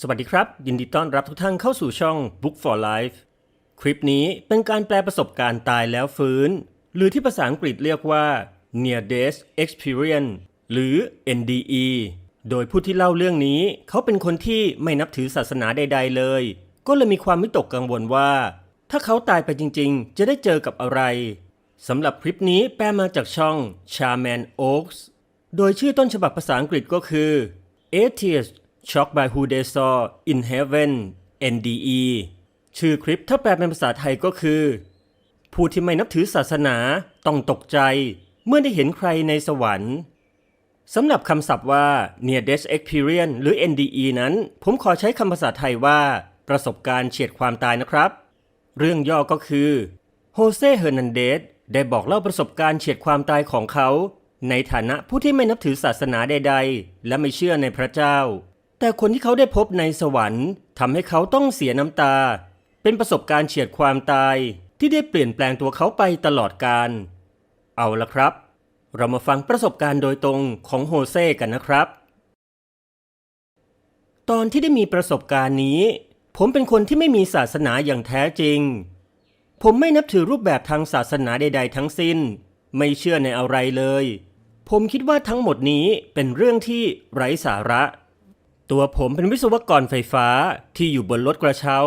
สวัสดีครับ ยินดีต้อนรับทุกท่านเข้าสู่ช่อง Book for Life คลิปนี้เป็นการแปลประสบการณ์ตายแล้วฟื้น หรือที่ภาษาอังกฤษเรียกว่า Near Death Experience หรือ NDE โดยผู้ที่เล่าเรื่องนี้ เขาเป็นคนที่ไม่นับถือศาสนาใด ๆ เลย ก็เลยมีความวิตกกังวลว่า ถ้าเขาตายไปจริง ๆ จะได้เจอกับอะไรสำหรับคลิปนี้แปลมาจากช่อง Charman Oaks โดยชื่อต้นฉบับภาษาอังกฤษก็คือ Atheist Shock by Who They Saw in Heaven NDE ชื่อคลิปถ้าแปลเป็นภาษาไทยก็คือ ผู้ที่ไม่นับถือศาสนาต้องตกใจ เมื่อได้เห็นใครในสวรรค์สำหรับคำศัพท์ว่า Near Death Experience หรือ NDE นั้น ผมขอใช้คำภาษาไทยว่า ประสบการณ์เฉียดความตายนะครับ เรื่องย่อก็คือโฮเซเฮอร์นันเดสได้บอกเล่าประสบการณ์เฉียดความตายของเขา ในฐานะผู้ที่ไม่นับถือศาสนาใด ๆ และไม่เชื่อในพระเจ้า แต่คนที่เขาได้พบในสวรรค์ทำให้เขาต้องเสียน้ำตา เป็นประสบการณ์เฉียดความตายที่ได้เปลี่ยนแปลงตัวเขาไปตลอดกาลเอาละครับ เรามาฟังประสบการณ์โดยตรงของโฮเซ่กันนะครับ ตอนที่ได้มีประสบการณ์นี้ ผมเป็นคนที่ไม่มีศาสนาอย่างแท้จริง ผมไม่นับถือรูปแบบทางศาสนาใด ๆ ทั้งสิ้น ไม่เชื่อในอะไรเลย ผมคิดว่าทั้งหมดนี้เป็นเรื่องที่ไร้สาระ ตัวผมเป็นวิศวกรไฟฟ้าที่อยู่บนรถกระเช้า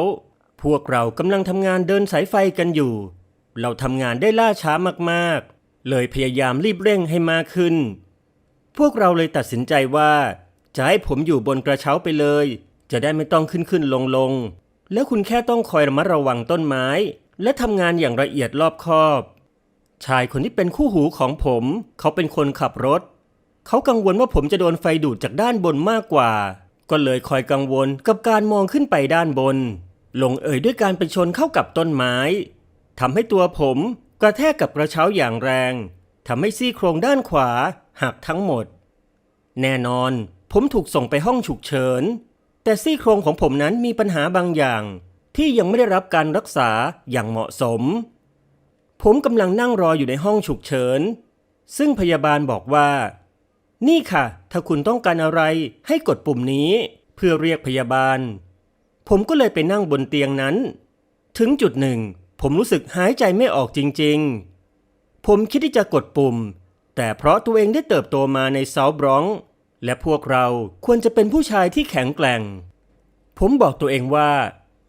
พวกเรากำลังทำงานเดินสายไฟกันอยู่ เราทำงานได้ล่าช้ามากๆ เลยพยายามรีบเร่งให้มากขึ้น พวกเราเลยตัดสินใจว่า จะให้ผมอยู่บนกระเช้าไปเลย จะได้ไม่ต้องขึ้นขึ้นลงลงแล้วคุณแค่ต้องคอยระมัดระวังต้นไม้ และทำงานอย่างละเอียดรอบคอบ ชายคนที่เป็นคู่หูของผม เขาเป็นคนขับรถ เขากังวลว่าผมจะโดนไฟดูดจากด้านบนมากกว่า ก็เลยคอยกังวลกับการมองขึ้นไปด้านบน ลงเอยด้วยการไปชนเข้ากับต้นไม้ทำให้ตัวผมกระแทกกับกระเช้าอย่างแรงทำให้ซี่โครงด้านขวาหักทั้งหมด แน่นอนผมถูกส่งไปห้องฉุกเฉิน แต่ซี่โครงของผมนั้นมีปัญหาบางอย่าง ที่ยังไม่ได้รับการรักษาอย่างเหมาะสม ผมกำลังนั่งรออยู่ในห้องฉุกเฉิน ซึ่งพยาบาลบอกว่า นี่ค่ะ ถ้าคุณต้องการอะไรให้กดปุ่มนี้ เพื่อเรียกพยาบาล ผมก็เลยไปนั่งบนเตียงนั้น ถึงจุดหนึ่ง ผมรู้สึกหายใจไม่ออกจริง ๆ ผมคิดที่จะกดปุ่ม แต่เพราะตัวเองได้เติบโตมาในเซาบรอง และพวกเราควรจะเป็นผู้ชายที่แข็งแกร่ง ผมบอกตัวเองว่า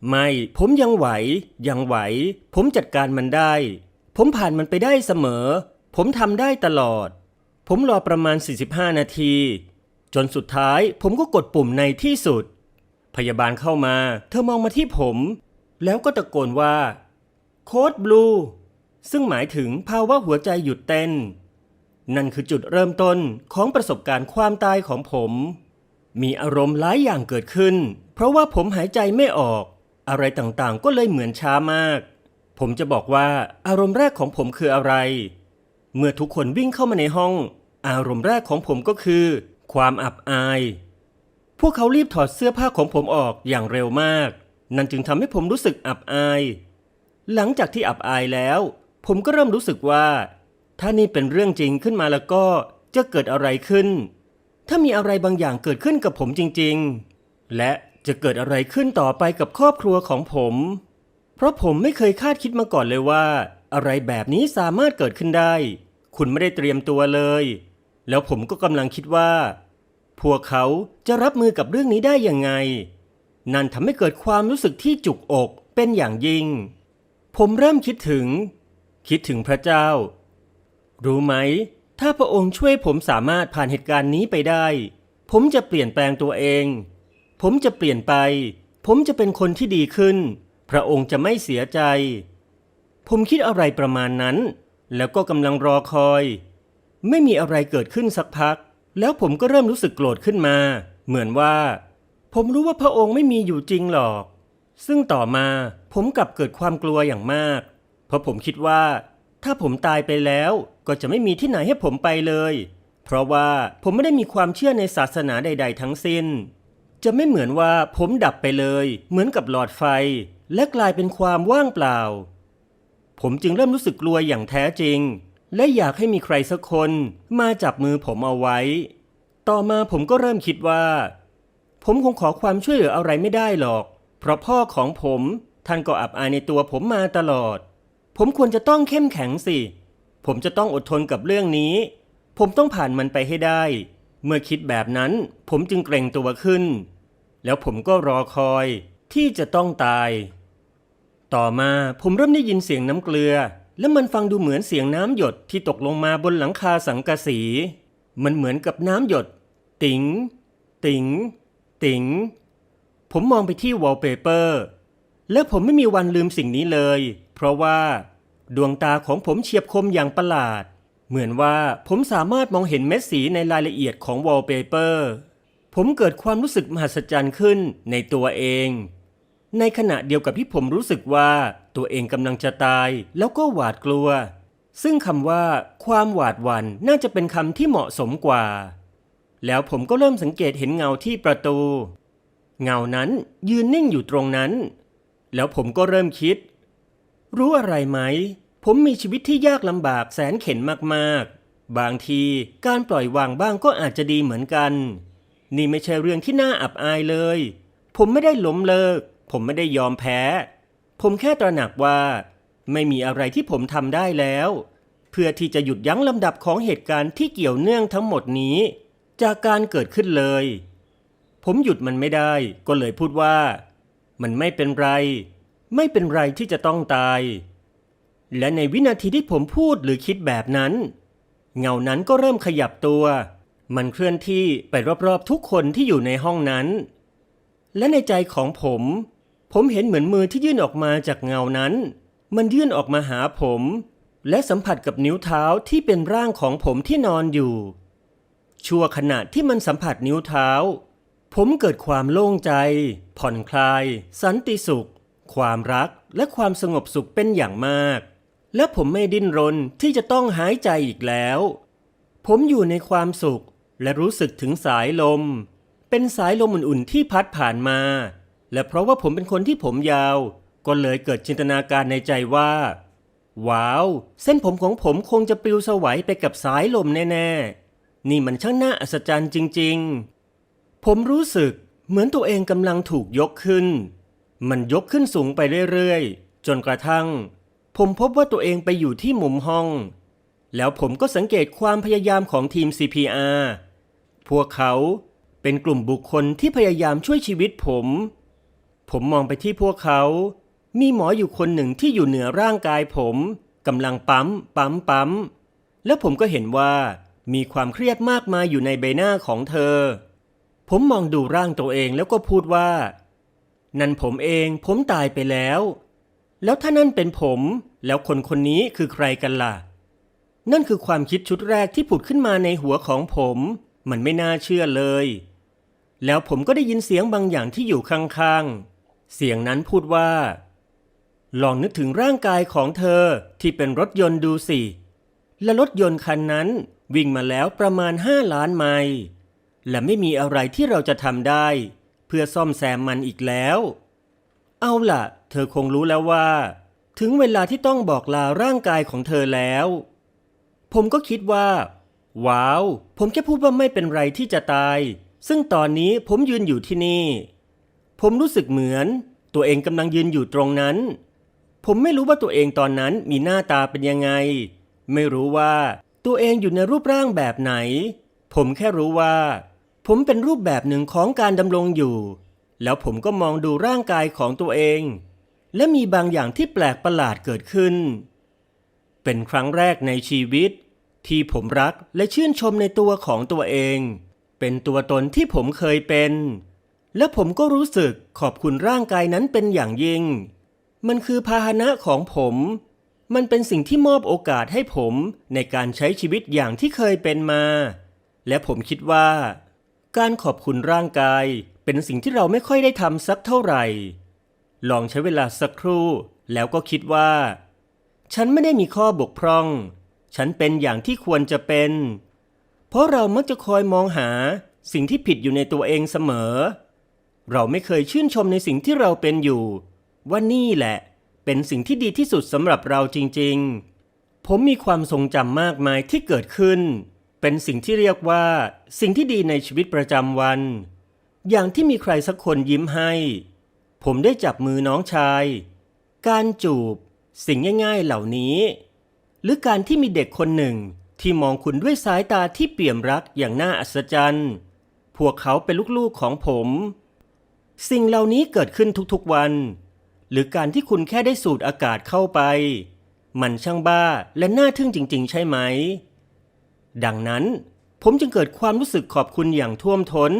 ไม่ ผมยังไหว ยังไหว ผมจัดการมันได้ ผมผ่านมันไปได้เสมอ ผมทำได้ตลอด ผมรอประมาณ 45 นาที จนสุดท้ายผมก็กดปุ่มในที่สุด พยาบาลเข้ามา เธอมองมาที่ผม แล้วก็ตะโกนว่า โค้ดบลูซึ่งหมายถึงภาวะหัวใจหยุดเต้น นั่นคือจุดเริ่มต้นของประสบการณ์ความตายของผม มีอารมณ์หลายอย่างเกิดขึ้น เพราะว่าผมหายใจไม่ออก อะไรต่างๆก็เลยเหมือนช้ามาก ผมจะบอกว่าอารมณ์แรกของผมคืออะไร เมื่อทุกคนวิ่งเข้ามาในห้อง อารมณ์แรกของผมก็คือ ความอับอาย พวกเขารีบถอดเสื้อผ้าของผมออกอย่างเร็วมาก นั่นจึงทำให้ผมรู้สึกอับอาย หลังจากที่อับอายแล้ว ผมก็เริ่มรู้สึกว่า ถ้านี่เป็นเรื่องจริงขึ้นมาแล้วก็จะเกิดอะไรขึ้น ถ้ามีอะไรบางอย่างเกิดขึ้นกับผมจริง ๆ และจะเกิดอะไรขึ้นต่อไปกับครอบครัวของผม เพราะผมไม่เคยคาดคิดมาก่อนเลยว่า อะไรแบบนี้สามารถเกิดขึ้นได้ คุณไม่ได้เตรียมตัวเลย แล้วผมก็กำลังคิดว่า พวกเขาจะรับมือกับเรื่องนี้ได้ยังไง นั่นทำให้เกิดความรู้สึกที่จุกอกเป็นอย่างยิ่ง ผมเริ่มคิดถึง คิดถึงพระเจ้า รู้ไหม ถ้าพระองค์ช่วยผมสามารถผ่านเหตุการณ์นี้ไปได้ ผมจะเปลี่ยนแปลงตัวเอง ผมจะเปลี่ยนไป ผมจะเป็นคนที่ดีขึ้น พระองค์จะไม่เสียใจ ผมคิดอะไรประมาณนั้น แล้วก็กำลังรอคอย ไม่มีอะไรเกิดขึ้นสักพัก แล้วผมก็เริ่มรู้สึกโกรธขึ้นมา เหมือนว่า ผมรู้ว่าพระองค์ไม่มีอยู่จริงหรอก ซึ่งต่อมาผมกลับเกิดความกลัวอย่างมาก เพราะผมคิดว่า ถ้าผมตายไปแล้วก็จะไม่มีที่ไหนให้ผมไปเลย เพราะว่าผมไม่ได้มีความเชื่อในศาสนาใด ๆ ทั้งสิ้น จะไม่เหมือนว่าผมดับไปเลย เหมือนกับหลอดไฟ และกลายเป็นความว่างเปล่า ผมจึงเริ่มรู้สึกกลัวอย่างแท้จริง และอยากให้มีใครสักคนมาจับมือผมเอาไว้ ต่อมาผมก็เริ่มคิดว่า ผมคงขอความช่วยเหลืออะไรไม่ได้หรอก เพราะพ่อของผมท่านก็อับอายในตัวผมมาตลอด ผมควรจะต้องเข้มแข็งสิ ผมจะต้องอดทนกับเรื่องนี้ ผมต้องผ่านมันไปให้ได้ เมื่อคิดแบบนั้นผมจึงเกรงตัวขึ้น แล้วผมก็รอคอยที่จะต้องตาย ต่อมาผมเริ่มได้ยินเสียงน้ำเกลือ และมันฟังดูเหมือนเสียงน้ำหยดที่ตกลงมาบนหลังคาสังกะสี มันเหมือนกับน้ำหยด ติ๋ง ติ๋ง ติ๋ง ผมมองไปที่วอลเปเปอร์ และผมไม่มีวันลืมสิ่งนี้เลย เพราะว่า ดวงตาของผมเฉียบคมอย่างประหลาด เหมือนว่าผมสามารถมองเห็นเม็ดสีในรายละเอียดของวอลเปเปอร์ ผมเกิดความรู้สึกมหัศจรรย์ขึ้นในตัวเอง ในขณะเดียวกับที่ผมรู้สึกว่าตัวเองกำลังจะตายแล้วก็หวาดกลัว ซึ่งคำว่าความหวาดหวั่นน่าจะเป็นคำที่เหมาะสมกว่า แล้วผมก็เริ่มสังเกตเห็นเงาที่ประตู เงานั้นยืนนิ่งอยู่ตรงนั้น แล้วผมก็เริ่มคิด รู้อะไรไหม ผมมีชีวิตที่ยากลำบากแสนเข็นมากๆ บางทีการปล่อยวางบ้างก็อาจจะดีเหมือนกัน นี่ไม่ใช่เรื่องที่น่าอับอายเลย ผมไม่ได้ล้มเลิก ผมไม่ได้ยอมแพ้ ผมแค่ตระหนักว่า ไม่มีอะไรที่ผมทำได้แล้ว เพื่อที่จะหยุดยั้งลำดับของเหตุการณ์ที่เกี่ยวเนื่องทั้งหมดนี้ จากการเกิดขึ้นเลย ผมหยุดมันไม่ได้ ก็เลยพูดว่า มันไม่เป็นไร ไม่เป็นไรที่จะต้องตาย และในวินาทีที่ผมพูดหรือคิดแบบนั้น เงานั้นก็เริ่มขยับตัว มันเคลื่อนที่ไปรอบๆทุกคนที่อยู่ในห้องนั้นและในใจของผม ผมเห็นเหมือนมือที่ยื่นออกมาจากเงานั้น มันยื่นออกมาหาผม และสัมผัสกับนิ้วเท้าที่เป็นร่างของผมที่นอนอยู่ ชั่วขณะที่มันสัมผัสนิ้วเท้า ผมเกิดความโล่งใจ ผ่อนคลาย สันติสุข ความรักและความสงบสุขเป็นอย่างมาก และผมไม่ดิ้นรนที่จะต้องหายใจอีกแล้ว ผมอยู่ในความสุขและรู้สึกถึงสายลม เป็นสายลมอุ่นๆที่พัดผ่านมา และเพราะว่าผมเป็นคนที่ผมยาว ก็เลยเกิดจินตนาการในใจว่า ว้าว เส้นผมของผมคงจะปลิวสวัยไปกับสายลมแน่ๆ นี่มันช่างน่าอัศจรรย์จริง ๆ ผมรู้สึกเหมือนตัวเองกำลังถูกยกขึ้น มันยกขึ้นสูงไปเรื่อยๆ จนกระทั่ง ผมพบว่าตัวเองไปอยู่ที่มุมห้อง แล้วผมก็สังเกตความพยายามของทีม CPR พวกเขาเป็นกลุ่มบุคคลที่พยายามช่วยชีวิตผม ผมมองไปที่พวกเขา มีหมออยู่คนหนึ่งที่อยู่เหนือร่างกายผมกำลังปั๊ม ปั๊ม ปั๊ม แล้วผมก็เห็นว่า มีความเครียดมากมายอยู่ในใบหน้าของเธอ ผมมองดูร่างตัวเองแล้วก็พูดว่า นั่นผมเอง ผมตายไปแล้ว แล้วถ้านั่นเป็นผม แล้วคนคนนี้คือใครกันล่ะ นั่นคือความคิดชุดแรกที่ผุดขึ้นมาในหัวของผม มันไม่น่าเชื่อเลย แล้วผมก็ได้ยินเสียงบางอย่างที่อยู่ข้างๆ เสียงนั้นพูดว่า ลองนึกถึงร่างกายของเธอที่เป็นรถยนต์ดูสิ และรถยนต์คันนั้นวิ่งมาแล้วประมาณห้าล้านไมล์และไม่มีอะไรที่เราจะทำได้ เพื่อซ่อมแซมมันอีกแล้ว เอาล่ะ เธอคงรู้แล้วว่า ถึงเวลาที่ต้องบอกลาร่างกายของเธอแล้ว ผมก็คิดว่า ว้าว ผมแค่พูดว่าไม่เป็นไรที่จะตาย ซึ่งตอนนี้ผมยืนอยู่ที่นี่ ผมรู้สึกเหมือน ตัวเองกำลังยืนอยู่ตรงนั้น ผมไม่รู้ว่าตัวเองตอนนั้นมีหน้าตาเป็นยังไง ไม่รู้ว่าตัวเองอยู่ในรูปร่างแบบไหน ผมแค่รู้ว่า ผมเป็นรูปแบบหนึ่งของการดำรงอยู่ แล้วผมก็มองดูร่างกายของตัวเอง และมีบางอย่างที่แปลกประหลาดเกิดขึ้น เป็นครั้งแรกในชีวิต ที่ผมรักและชื่นชมในตัวของตัวเอง เป็นตัวตนที่ผมเคยเป็น และผมก็รู้สึกขอบคุณร่างกายนั้นเป็นอย่างยิ่ง มันคือพาหนะของผม มันเป็นสิ่งที่มอบโอกาสให้ผมในการใช้ชีวิตอย่างที่เคยเป็นมา และผมคิดว่า การขอบคุณร่างกายเป็นสิ่งที่เราไม่ค่อยได้ทำสักเท่าไหร่ ลองใช้เวลาสักครู่ แล้วก็คิดว่า ฉันไม่ได้มีข้อบกพร่อง ฉันเป็นอย่างที่ควรจะเป็น เพราะเรามักจะคอยมองหาสิ่งที่ผิดอยู่ในตัวเองเสมอ เราไม่เคยชื่นชมในสิ่งที่เราเป็นอยู่ ว่านี่แหละ เป็นสิ่งที่ดีที่สุดสำหรับเราจริง ๆ ผมมีความทรงจำมากมายที่เกิดขึ้น เป็นสิ่งที่เรียกว่า สิ่งที่ดีในชีวิตประจำวัน อย่างที่มีใครสักคนยิ้มให้ ผมได้จับมือน้องชาย การจูบ สิ่งง่าย ๆเหล่านี้ หรือการที่มีเด็กคนหนึ่งที่มองคุณด้วยสายตาที่เปี่ยมรักอย่างน่าอัศจรรย์ พวกเขาเป็นลูกๆของผม สิ่งเหล่านี้เกิดขึ้นทุกๆวัน หรือการที่คุณแค่ได้สูดอากาศเข้าไป มันช่างบ้าและน่าทึ่งจริง ๆ ใช่ไหม ดังนั้นผมจึงเกิดความรู้สึกขอบคุณอย่างท่วมท้น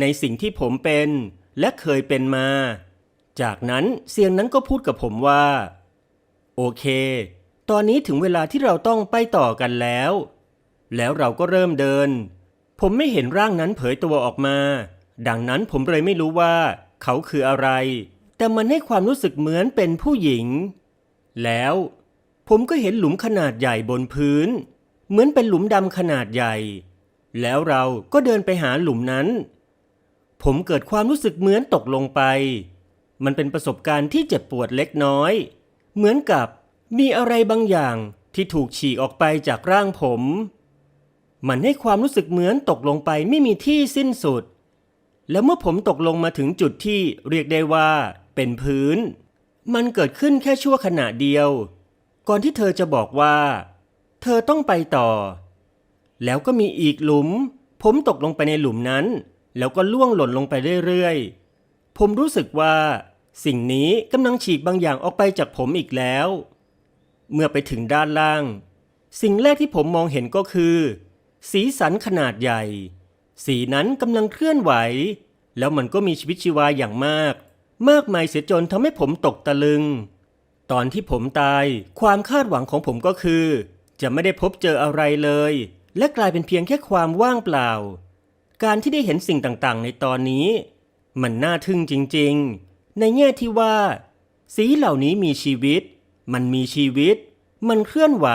ในสิ่งที่ผมเป็นและเคยเป็นมา จากนั้นเสียงนั้นก็พูดกับผมว่า โอเค ตอนนี้ถึงเวลาที่เราต้องไปต่อกันแล้ว แล้วเราก็เริ่มเดิน ผมไม่เห็นร่างนั้นเผยตัวออกมา ดังนั้นผมเลยไม่รู้ว่า เขาคืออะไร แต่มันให้ความรู้สึกเหมือนเป็นผู้หญิง แล้วผมก็เห็นหลุมขนาดใหญ่บนพื้น เหมือนเป็นหลุมดำขนาดใหญ่ แล้วเราก็เดินไปหาหลุมนั้น ผมเกิดความรู้สึกเหมือนตกลงไป มันเป็นประสบการณ์ที่เจ็บปวดเล็กน้อย เหมือนกับมีอะไรบางอย่างที่ถูกฉีกออกไปจากร่างผม มันให้ความรู้สึกเหมือนตกลงไปไม่มีที่สิ้นสุด แล้วเมื่อผมตกลงมาถึงจุดที่เรียกได้ว่า เป็นพื้น มันเกิดขึ้นแค่ชั่วขณะเดียว ก่อนที่เธอจะบอกว่า เธอต้องไปต่อ แล้วก็มีอีกหลุม ผมตกลงไปในหลุมนั้น แล้วก็ล่วงหล่นลงไปเรื่อยๆ ผมรู้สึกว่า สิ่งนี้กำลังฉีกบางอย่างออกไปจากผมอีกแล้ว เมื่อไปถึงด้านล่าง สิ่งแรกที่ผมมองเห็นก็คือ สีสันขนาดใหญ่ สีนั้นกำลังเคลื่อนไหว แล้วมันก็มีชีวิตชีวาอย่างมาก มากมายเสียจนทำให้ผมตกตะลึง ตอนที่ผมตายความคาดหวังของผมก็คือ จะไม่ได้พบเจออะไรเลย และกลายเป็นเพียงแค่ความว่างเปล่า การที่ได้เห็นสิ่งต่างๆ ในตอนนี้ มันน่าทึ่งจริงๆ ในแง่ที่ว่า สีเหล่านี้มีชีวิต มันมีชีวิต มันเคลื่อนไหว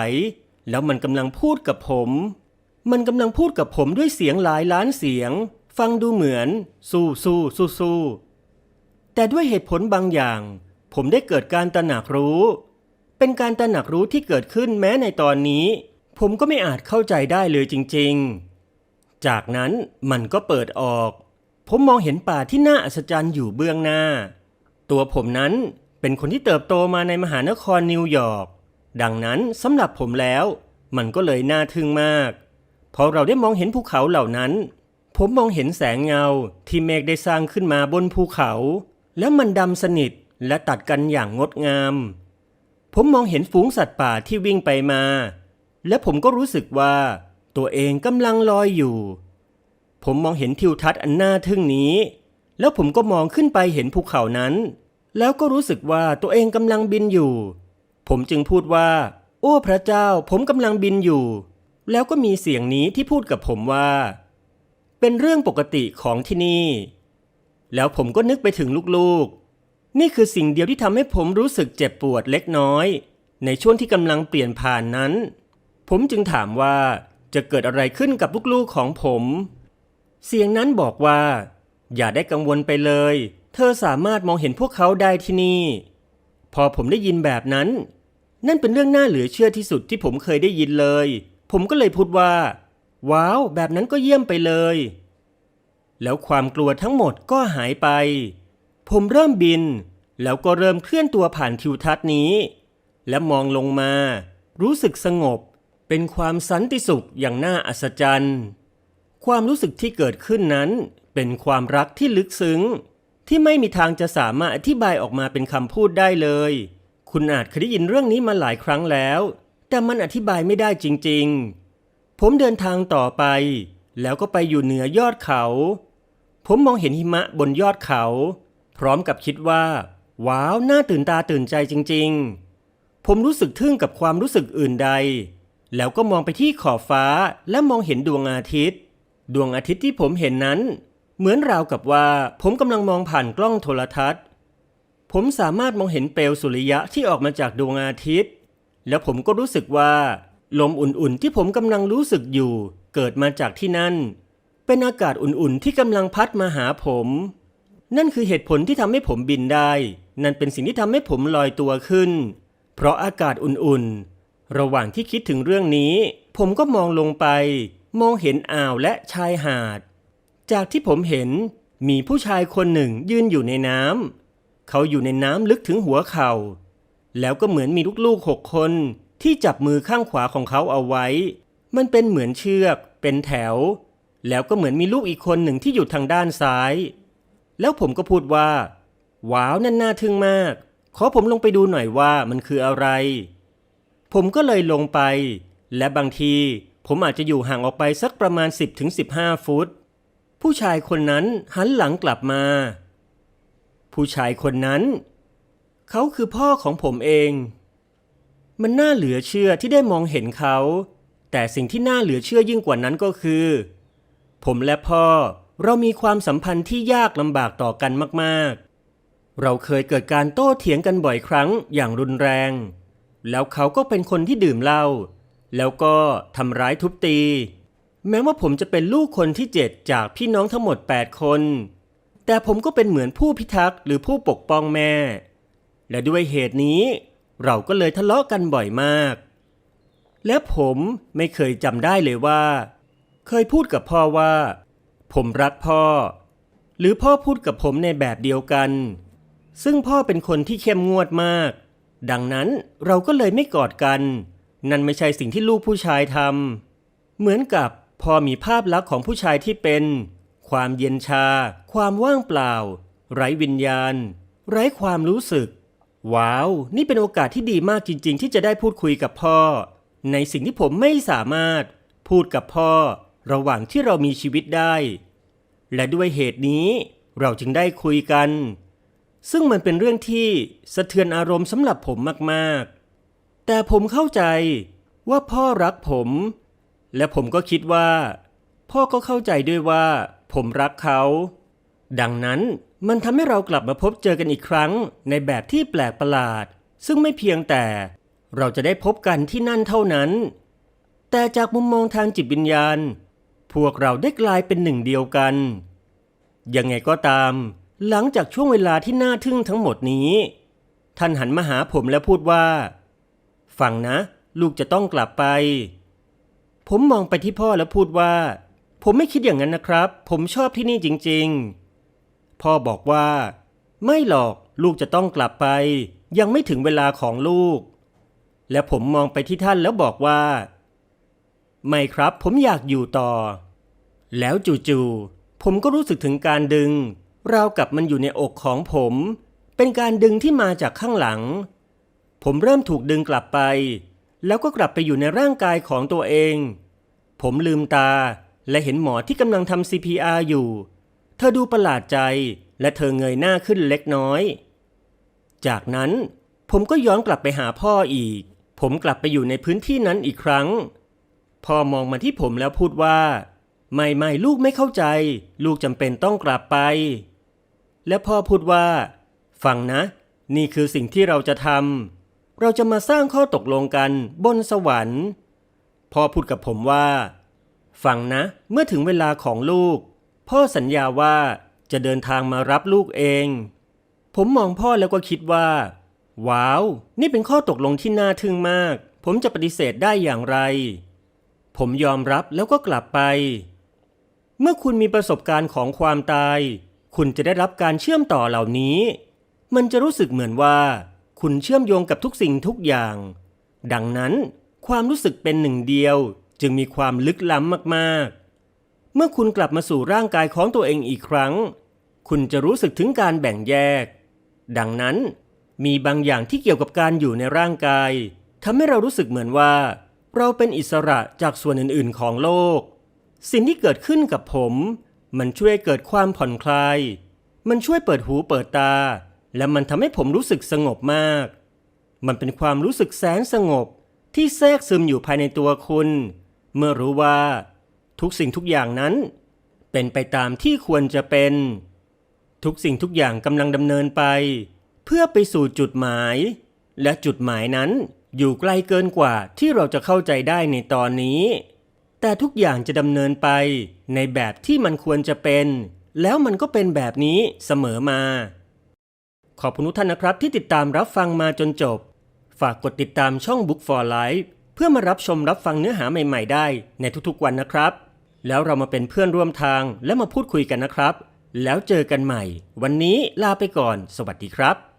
แล้วมันกำลังพูดกับผม มันกำลังพูดกับผมด้วยเสียงหลายล้านเสียง ฟังดูเหมือน สู้สู้สู้สู้แต่ด้วยเหตุผลบางอย่าง ผมได้เกิดการตระหนักรู้ เป็นการตระหนักรู้ที่เกิดขึ้นแม้ในตอนนี้ ผมก็ไม่อาจเข้าใจได้เลยจริง ๆ จากนั้นมันก็เปิดออก ผมมองเห็นป่าที่น่าอัศจรรย์อยู่เบื้องหน้า ตัวผมนั้นเป็นคนที่เติบโตมาในมหานครนิวยอร์กดังนั้นสำหรับผมแล้ว มันก็เลยน่าทึ่งมาก พอเราได้มองเห็นภูเขาเหล่านั้น ผมมองเห็นแสงเงาที่เมฆได้สร้างขึ้นมาบนภูเขา แล้วมันดำสนิทและตัดกันอย่างงดงาม ผมมองเห็นฝูงสัตว์ป่าที่วิ่งไปมา และผมก็รู้สึกว่า ตัวเองกำลังลอยอยู่ ผมมองเห็นทิวทัศน์อันน่าทึ่งนี้ แล้วผมก็มองขึ้นไปเห็นภูเขานั้น แล้วก็รู้สึกว่าตัวเองกำลังบินอยู่ ผมจึงพูดว่า โอ้พระเจ้า ผมกำลังบินอยู่ แล้วก็มีเสียงนี้ที่พูดกับผมว่า เป็นเรื่องปกติของที่นี่ แล้วผมก็นึกไปถึงลูกๆ นี่คือสิ่งเดียวที่ทำให้ผมรู้สึกเจ็บปวดเล็กน้อย ในช่วงที่กำลังเปลี่ยนผ่านนั้น ผมจึงถามว่าจะเกิดอะไรขึ้นกับลูกๆของผม เสียงนั้นบอกว่า อย่าได้กังวลไปเลย เธอสามารถมองเห็นพวกเขาได้ที่นี่ พอผมได้ยินแบบนั้น นั่นเป็นเรื่องน่าเหลือเชื่อที่สุดที่ผมเคยได้ยินเลย ผมก็เลยพูดว่า ว้าว แบบนั้นก็เยี่ยมไปเลย แล้วความกลัวทั้งหมดก็หายไป ผมเริ่มบิน แล้วก็เริ่มเคลื่อนตัวผ่านทิวทัศน์นี้ และมองลงมา รู้สึกสงบ เป็นความสันติสุขอย่างน่าอัศจรรย์ ความรู้สึกที่เกิดขึ้นนั้น เป็นความรักที่ลึกซึ้ง ที่ไม่มีทางจะสามารถอธิบายออกมาเป็นคำพูดได้เลย คุณอาจเคยได้ยินเรื่องนี้มาหลายครั้งแล้ว แต่มันอธิบายไม่ได้จริงๆ ผมเดินทางต่อไป แล้วก็ไปอยู่เหนือยอดเขา ผมมองเห็นหิมะบนยอดเขา พร้อมกับคิดว่า ว้าวน่าตื่นตาตื่นใจจริงๆ ผมรู้สึกทึ่งกับความรู้สึกอื่นใด แล้วก็มองไปที่ขอบฟ้าและมองเห็นดวงอาทิตย์ ดวงอาทิตย์ที่ผมเห็นนั้น เหมือนราวกับว่าผมกำลังมองผ่านกล้องโทรทัศน์ ผมสามารถมองเห็นเปลวสุริยะที่ออกมาจากดวงอาทิตย์ แล้วผมก็รู้สึกว่า ลมอุ่นๆที่ผมกำลังรู้สึกอยู่ เกิดมาจากที่นั่น เป็นอากาศอุ่นๆที่กำลังพัดมาหาผม นั่นคือเหตุผลที่ทำให้ผมบินได้ นั่นเป็นสิ่งที่ทำให้ผมลอยตัวขึ้น เพราะอากาศอุ่นๆ ระหว่างที่คิดถึงเรื่องนี้ ผมก็มองลงไป มองเห็นอ่าวและชายหาด จากที่ผมเห็นมีผู้ชายคนหนึ่งยืนอยู่ในน้ำเขาอยู่ในน้ำลึกถึงหัวเข่า แล้วก็เหมือนมีลูกๆหกคน ที่จับมือข้างขวาของเขาเอาไว้ มันเป็นเหมือนเชือก เป็นแถว แล้วก็เหมือนมีลูกอีกคนหนึ่งที่อยู่ทางด้านซ้าย แล้วผมก็พูดว่า ว้าวนั่นน่าทึ่งมาก ขอผมลงไปดูหน่อยว่ามันคืออะไร ผมก็เลยลงไป และบางทีผมอาจจะอยู่ห่างออกไปสักประมาณ 10-15 ฟุต ผู้ชายคนนั้นหันหลังกลับมา ผู้ชายคนนั้น เขาคือพ่อของผมเอง มันน่าเหลือเชื่อที่ได้มองเห็นเขา แต่สิ่งที่น่าเหลือเชื่อยิ่งกว่านั้นก็คือ ผมและพ่อเรามีความสัมพันธ์ที่ยากลำบากต่อกันมากๆ เราเคยเกิดการโต้เถียงกันบ่อยครั้งอย่างรุนแรง แล้วเขาก็เป็นคนที่ดื่มเหล้า แล้วก็ทำร้ายทุบตี แม้ว่าผมจะเป็นลูกคนที่เจ็ดจากพี่น้องทั้งหมด 8 คน แต่ผมก็เป็นเหมือนผู้พิทักษ์หรือผู้ปกป้องแม่ และด้วยเหตุนี้เราก็เลยทะเลาะกันบ่อยมาก และผมไม่เคยจำได้เลยว่า เคยพูดกับพ่อว่า ผมรักพ่อ หรือพ่อพูดกับผมในแบบเดียวกัน ซึ่งพ่อเป็นคนที่เข้มงวดมาก ดังนั้นเราก็เลยไม่กอดกัน นั่นไม่ใช่สิ่งที่ลูกผู้ชายทำเหมือนกับพอมีภาพลักษณ์ของผู้ชายที่เป็น ความเย็นชา ความว่างเปล่า ไร้วิญญาณ ไร้ความรู้สึก ว้าว นี่เป็นโอกาสที่ดีมากจริง ๆ ที่จะได้พูดคุยกับพ่อ ในสิ่งที่ผมไม่สามารถพูดกับพ่อ ระหว่างที่เรามีชีวิตได้ และด้วยเหตุนี้ เราจึงได้คุยกัน ซึ่งมันเป็นเรื่องที่สะเทือนอารมณ์สำหรับผมมากๆ แต่ผมเข้าใจว่าพ่อรักผม และผมก็คิดว่า พ่อก็เข้าใจด้วยว่า ผมรักเขา ดังนั้น มันทำให้เรากลับมาพบเจอกันอีกครั้งในแบบที่แปลกประหลาด ซึ่งไม่เพียงแต่เราจะได้พบกันที่นั่นเท่านั้น แต่จากมุมมองทางจิตวิญญาณ พวกเราได้กลายเป็นหนึ่งเดียวกัน ยังไงก็ตาม หลังจากช่วงเวลาที่น่าทึ่งทั้งหมดนี้ ท่านหันมาหาผมแล้วพูดว่า ฟังนะ ลูกจะต้องกลับไป ผมมองไปที่พ่อแล้วพูดว่า ผมไม่คิดอย่างนั้นนะครับ ผมชอบที่นี่จริง ๆ พ่อบอกว่า ไม่หรอกลูกจะต้องกลับไป ยังไม่ถึงเวลาของลูก และผมมองไปที่ท่านแล้วบอกว่า ไม่ครับผมอยากอยู่ต่อ แล้วจู่ๆผมก็รู้สึกถึงการดึง ราวกับมันอยู่ในอกของผม เป็นการดึงที่มาจากข้างหลัง ผมเริ่มถูกดึงกลับไป แล้วก็กลับไปอยู่ในร่างกายของตัวเอง ผมลืมตาและเห็นหมอที่กำลังทำ CPR อยู่ เธอดูประหลาดใจและเธอเงยหน้าขึ้นเล็กน้อย จากนั้นผมก็ย้อนกลับไปหาพ่ออีก ผมกลับไปอยู่ในพื้นที่นั้นอีกครั้ง พ่อมองมาที่ผมแล้วพูดว่า ไม่ไม่ลูกไม่เข้าใจ ลูกจำเป็นต้องกลับไป และพ่อพูดว่า ฟังนะ นี่คือสิ่งที่เราจะทำเราจะมาสร้างข้อตกลงกันบนสวรรค์ พ่อพูดกับผมว่า ฟังนะ เมื่อถึงเวลาของลูก พ่อสัญญาว่าจะเดินทางมารับลูกเอง ผมมองพ่อแล้วก็คิดว่า ว้าว นี่เป็นข้อตกลงที่น่าทึ่งมาก ผมจะปฏิเสธได้อย่างไร ผมยอมรับแล้วก็กลับไป เมื่อคุณมีประสบการณ์ของความตาย คุณจะได้รับการเชื่อมต่อเหล่านี้ มันจะรู้สึกเหมือนว่า คุณเชื่อมโยงกับทุกสิ่งทุกอย่าง ดังนั้น ความรู้สึกเป็นหนึ่งเดียวจึงมีความลึกล้ำมากๆ เมื่อคุณกลับมาสู่ร่างกายของตัวเองอีกครั้ง คุณจะรู้สึกถึงการแบ่งแยก ดังนั้น มีบางอย่างที่เกี่ยวกับการอยู่ในร่างกายทำให้เรารู้สึกเหมือนว่า เราเป็นอิสระจากส่วนอื่นๆของโลก สิ่งที่เกิดขึ้นกับผม มันช่วยเกิดความผ่อนคลาย มันช่วยเปิดหูเปิดตา และมันทำให้ผมรู้สึกสงบมาก มันเป็นความรู้สึกแสนสงบที่แทรกซึมอยู่ภายในตัวคุณ เมื่อรู้ว่า ทุกสิ่งทุกอย่างนั้น เป็นไปตามที่ควรจะเป็น ทุกสิ่งทุกอย่างกำลังดำเนินไป เพื่อไปสู่จุดหมาย และจุดหมายนั้นอยู่ไกลเกินกว่าที่เราจะเข้าใจได้ในตอนนี้ แต่ทุกอย่างจะดำเนินไปในแบบที่มันควรจะเป็น แล้วมันก็เป็นแบบนี้เสมอมา ขอบคุณทุกท่านนะครับที่ติดตามรับฟังมาจนจบ ฝากกดติดตามช่อง Book for Life เพื่อมารับชมรับฟังเนื้อหาใหม่ ๆ ได้ในทุกๆวันนะครับ แล้วเรามาเป็นเพื่อนร่วมทางและมาพูดคุยกันนะครับ แล้วเจอกันใหม่ วันนี้ลาไปก่อน สวัสดีครับ